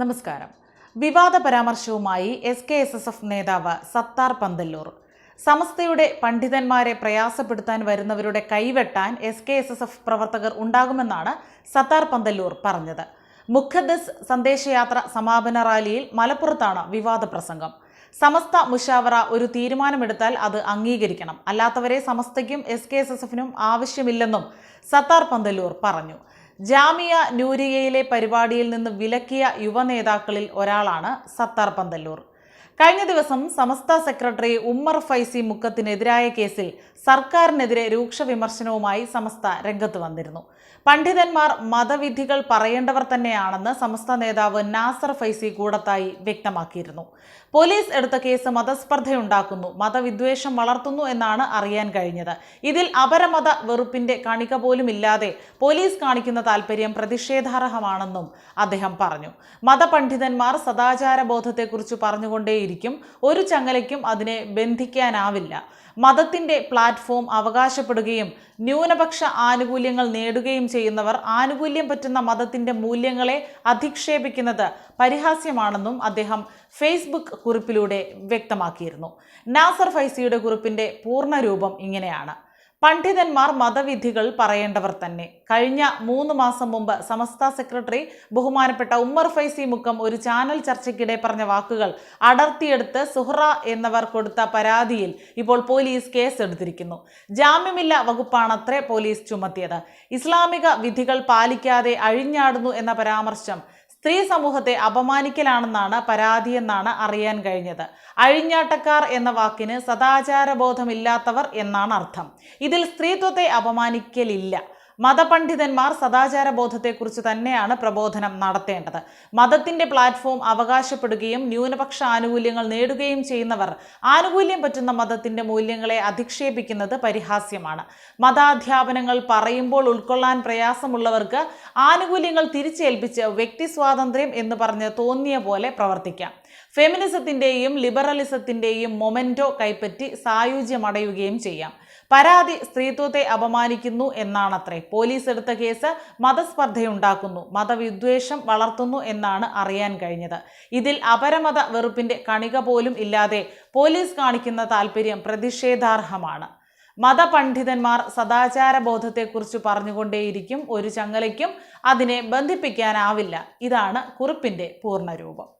നമസ്കാരം. വിവാദ പരാമർശവുമായി S K S S F നേതാവ് സത്താർ പന്തല്ലൂർ. സമസ്തയുടെ പണ്ഡിതന്മാരെ പ്രയാസപ്പെടുത്താൻ വരുന്നവരുടെ കൈവെട്ടാൻ S K S S F പ്രവർത്തകർ ഉണ്ടാകുമെന്നാണ് സത്താർ പന്തല്ലൂർ പറഞ്ഞത്. മുഖദ്ദസ് സന്ദേശയാത്ര സമാപന റാലിയിൽ മലപ്പുറത്താണ് വിവാദ പ്രസംഗം. സമസ്ത മുഷാവറ ഒരു തീരുമാനമെടുത്താൽ അത് അംഗീകരിക്കണം. അല്ലാത്തവരെ സമസ്തയ്ക്കും എസ് കെ എസ് എസ് എഫിനും ആവശ്യമില്ലെന്നും സത്താർ പന്തല്ലൂർ പറഞ്ഞു. ജാമിയ നൂരിയയിലെ പരിപാടിയിൽ നിന്ന് വിലക്കിയ യുവനേതാക്കളിൽ ഒരാളാണ് സത്താർ പന്തല്ലൂർ. കഴിഞ്ഞ ദിവസം സമസ്ത സെക്രട്ടറി ഉമ്മർ ഫൈസി മുക്കത്തിനെതിരായ കേസിൽ സർക്കാരിനെതിരെ രൂക്ഷ വിമർശനവുമായി സമസ്ത രംഗത്ത് വന്നിരുന്നു. പണ്ഡിതന്മാർ മതവിധികൾ പറയേണ്ടവർ തന്നെയാണെന്ന് സമസ്ത നേതാവ് നാസർ ഫൈസി കൂടത്തായി വ്യക്തമാക്കിയിരുന്നു. പോലീസ് എടുത്ത കേസ് മതസ്പർദ്ധയുണ്ടാക്കുന്നു മതവിദ്വേഷം വളർത്തുന്നു എന്നാണ് അറിയാൻ കഴിഞ്ഞത്. ഇതിൽ അപരമത വെറുപ്പിന്റെ കണിക പോലും ഇല്ലാതെ പോലീസ് കാണിക്കുന്ന താല്പര്യം പ്രതിഷേധാർഹമാണെന്നും അദ്ദേഹം പറഞ്ഞു. മതപണ്ഡിതന്മാർ സദാചാര ബോധത്തെക്കുറിച്ച് പറഞ്ഞുകൊണ്ടേയിരിക്കും ഒരു ചങ്ങലയ്ക്കും അതിനെ ബന്ധിക്കാനാവില്ല. മതത്തിന്റെ പ്ലാറ്റ്ഫോം അവകാശപ്പെടുകയും ന്യൂനപക്ഷ ആനുകൂല്യങ്ങൾ നേടുകയും ചെയ്യുന്നവർ ആനുകൂല്യം പറ്റുന്ന മതത്തിന്റെ മൂല്യങ്ങളെ അധിക്ഷേപിക്കുന്നത് പരിഹാസ്യമാണെന്നും അദ്ദേഹം ഫേസ്ബുക്ക് കുറിപ്പിലൂടെ വ്യക്തമാക്കിയിരുന്നു. നാസർ ഫൈസിയുടെ കുറിപ്പിന്റെ പൂർണരൂപം ഇങ്ങനെയാണ്. പണ്ഡിതന്മാർ മതവിധികൾ പറയേണ്ടവർ തന്നെ. കഴിഞ്ഞ മൂന്ന് മാസം മുമ്പ് സമസ്ത സെക്രട്ടറി ബഹുമാനപ്പെട്ട ഉമ്മർ ഫൈസി മുക്കം ഒരു ചാനൽ ചർച്ചയ്ക്കിടെ പറഞ്ഞ വാക്കുകൾ അടർത്തിയെടുത്ത് സുഹ്റ എന്നവർ കൊടുത്ത പരാതിയിൽ ഇപ്പോൾ പോലീസ് കേസ് എടുത്തിരിക്കുന്നു. ജാമ്യമില്ല വകുപ്പാണത്രേ പോലീസ് ചുമത്തിയത്. ഇസ്ലാമിക വിധികൾ പാലിക്കാതെ അഴിഞ്ഞാടുന്നു എന്ന പരാമർശം സ്ത്രീ സമൂഹത്തെ അപമാനിക്കലാണെന്നാണ് പരാതിയെന്നാണ് അറിയാൻ കഴിഞ്ഞത്. അഴിഞ്ഞാട്ടക്കാർ എന്ന വാക്കിന് സദാചാരബോധമില്ലാത്തവർ എന്നാണ് അർത്ഥം. ഇതിൽ സ്ത്രീത്വത്തെ അപമാനിക്കലില്ല. മതപണ്ഡിതന്മാർ സദാചാര ബോധത്തെക്കുറിച്ച് തന്നെയാണ് പ്രബോധനം നടത്തേണ്ടത്. മതത്തിന്റെ പ്ലാറ്റ്ഫോം അവകാശപ്പെടുകയും ന്യൂനപക്ഷ ആനുകൂല്യങ്ങൾ നേടുകയും ചെയ്യുന്നവർ ആനുകൂല്യം പറ്റുന്ന മതത്തിന്റെ മൂല്യങ്ങളെ അധിക്ഷേപിക്കുന്നത് പരിഹാസ്യമാണ്. മതാധ്യാപനങ്ങൾ പറയുമ്പോൾ ഉൾക്കൊള്ളാൻ പ്രയാസമുള്ളവർക്ക് ആനുകൂല്യങ്ങൾ തിരിച്ചേൽപ്പിച്ച് വ്യക്തി സ്വാതന്ത്ര്യം എന്ന് പറഞ്ഞ് തോന്നിയ പോലെ പ്രവർത്തിക്കാം. ഫെമിനിസത്തിന്റെയും ലിബറലിസത്തിന്റെയും മൊമെന്റോ കൈപ്പറ്റി സായുജ്യമടയുകയും ചെയ്യാം. പരാതി സ്ത്രീത്വത്തെ അപമാനിക്കുന്നു എന്നാണത്രേ. പോലീസ് എടുത്ത കേസ് മതസ്പർദ്ധയുണ്ടാക്കുന്നു. മതവിദ്വേഷം വളർത്തുന്നു എന്നാണ് അറിയാൻ കഴിഞ്ഞത്. ഇതിൽ അപരമത വെറുപ്പിന്റെ കണിക പോലും ഇല്ലാതെ പോലീസ് കാണിക്കുന്ന താല്പര്യം പ്രതിഷേധാർഹമാണ്. മതപണ്ഡിതന്മാർ സദാചാര ബോധത്തെക്കുറിച്ച് പറഞ്ഞുകൊണ്ടേയിരിക്കും ഒരു ചങ്ങലയ്ക്കും അതിനെ ബന്ധിപ്പിക്കാനാവില്ല. ഇതാണ് കുറിപ്പിന്റെ പൂർണരൂപം